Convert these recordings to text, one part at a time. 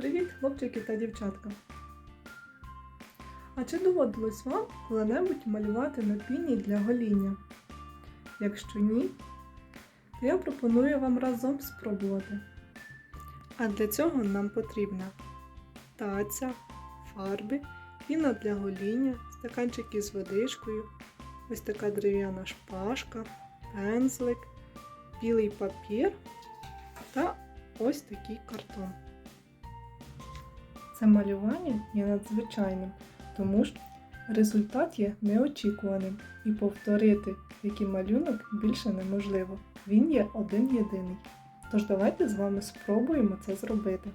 Привіт, хлопчики та дівчатка! А чи доводилось вам коли-небудь малювати на піні для гоління? Якщо ні, то я пропоную вам разом спробувати. А для цього нам потрібна таця, фарби, піна для гоління, стаканчики з водичкою, ось така дерев'яна шпажка, пензлик, білий папір та ось такий картон. Це малювання є надзвичайним, тому що результат є неочікуваним і повторити який малюнок більше неможливо. Він є один єдиний. Тож давайте з вами спробуємо це зробити.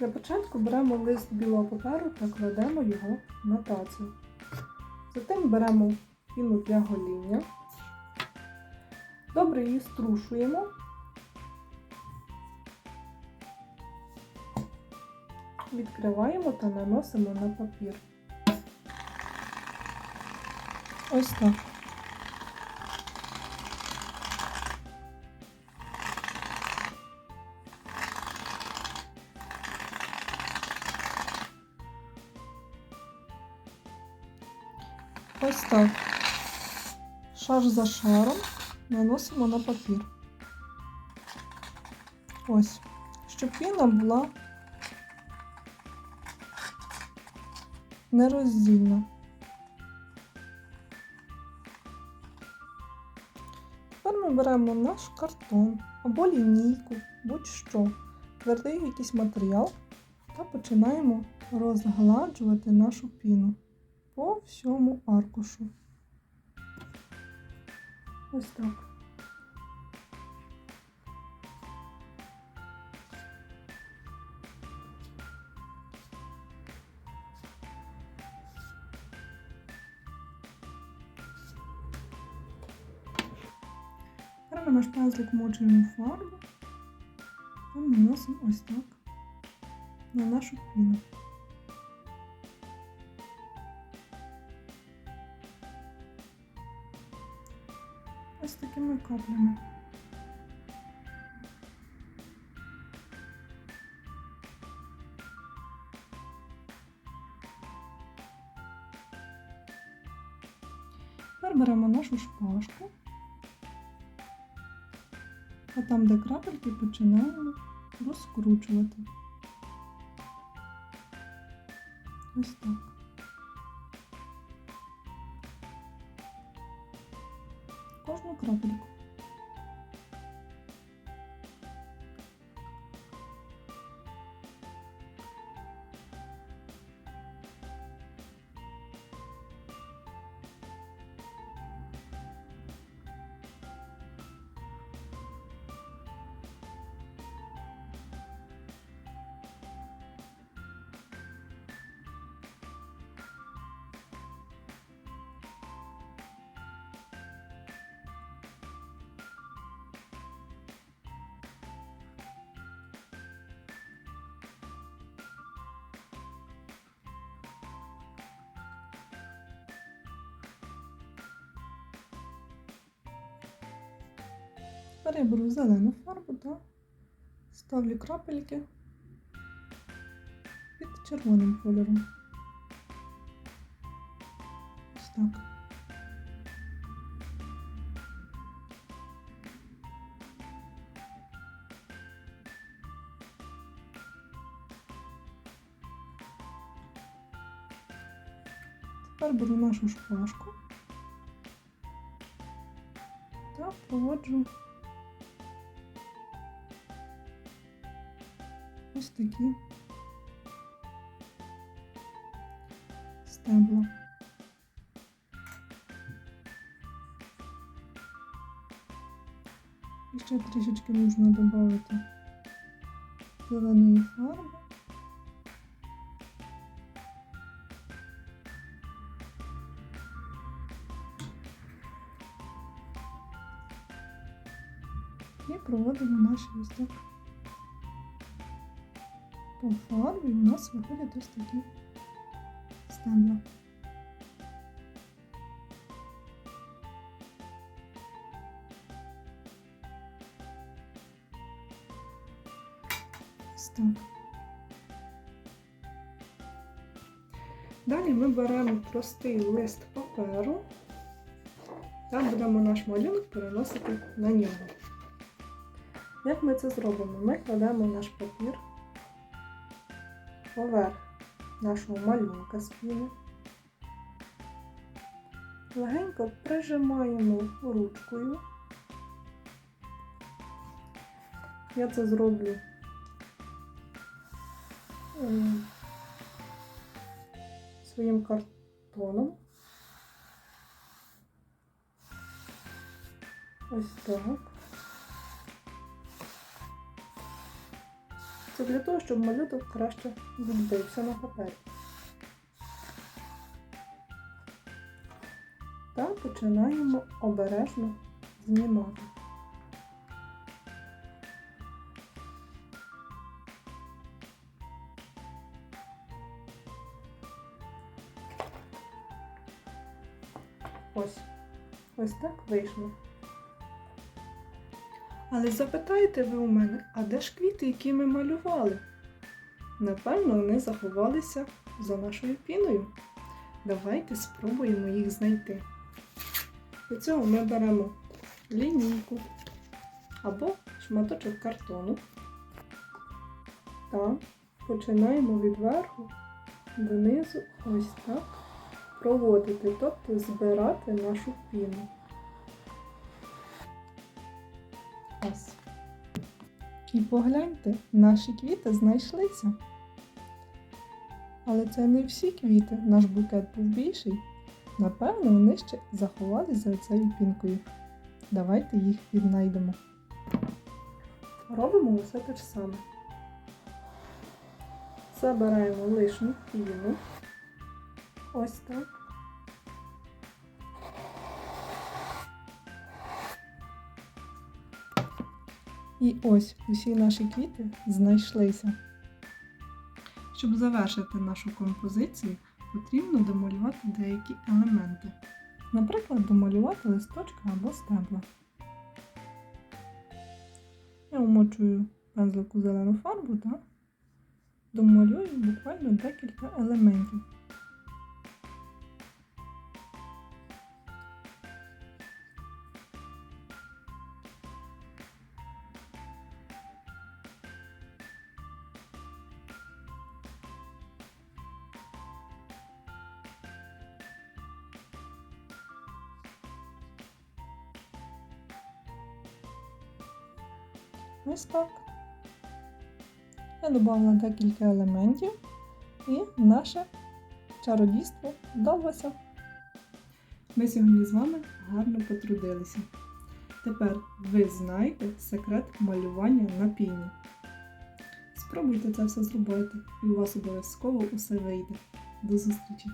Для початку беремо лист білого паперу та кладемо його на тацю. Затим беремо піну для гоління. Добре її струшуємо. Відкриваємо та наносимо на папір. Ось так. Ось так. Шар за шаром наносимо на папір. Ось. Щоб піна була нероздільна. Тепер ми беремо наш картон або лінійку, будь-що, твердий якийсь матеріал та починаємо розгладжувати нашу піну по всьому аркушу. Ось так. Тепер наш пензлик мочуємо в фарбу та наносимо ось так на нашу піну. Ось такими каплями. Тепер беремо нашу шпажку. А там, де крапельки, починаємо розкручувати. Ось так. Кожну крапельку. Тепер я беру зелену фарбу та ставлю крапельки під червоним кольором. Ось так. Тепер беру нашу шпажку та проводжу ось такі стебла. І ще трішечки можна додати зеленої фарби. І проводимо наші ось по фарбі у нас виходять ось такі стебла. Далі ми беремо простий лист паперу та будемо наш малюнок переносити на нього. Як ми це зробимо? Ми кладемо наш папір поверх нашого малюнка з піни. Легенько прижимаємо ручкою. Я це зроблю ем, своїм картоном. Ось так. Це для того, щоб малюнок краще відбився на папері. Та починаємо обережно знімати. Ось. Ось так вийшло. Але запитаєте ви у мене, а де ж квіти, які ми малювали? Напевно, вони заховалися за нашою піною. Давайте спробуємо їх знайти. Для цього ми беремо лінійку або шматочок картону та починаємо відверху донизу ось так проводити, тобто збирати нашу піну. Погляньте, наші квіти знайшлися. Але це не всі квіти, наш букет був більший. Напевно, вони ще заховалися за цією пінкою. Давайте їх віднайдемо. Робимо усе те ж саме. Забираємо лишню піну. Ось так. І ось усі наші квіти знайшлися. Щоб завершити нашу композицію, потрібно домалювати деякі елементи. Наприклад, домалювати листочка або стебла. Я вмочую пензлику зелену фарбу та домалюю буквально декілька елементів. Ось так. Я додала декілька елементів і наше чародійство вдалося. Ми сьогодні з вами гарно потрудилися. Тепер ви знаєте секрет малювання на піні. Спробуйте це все зробити, і у вас обов'язково усе вийде. До зустрічі!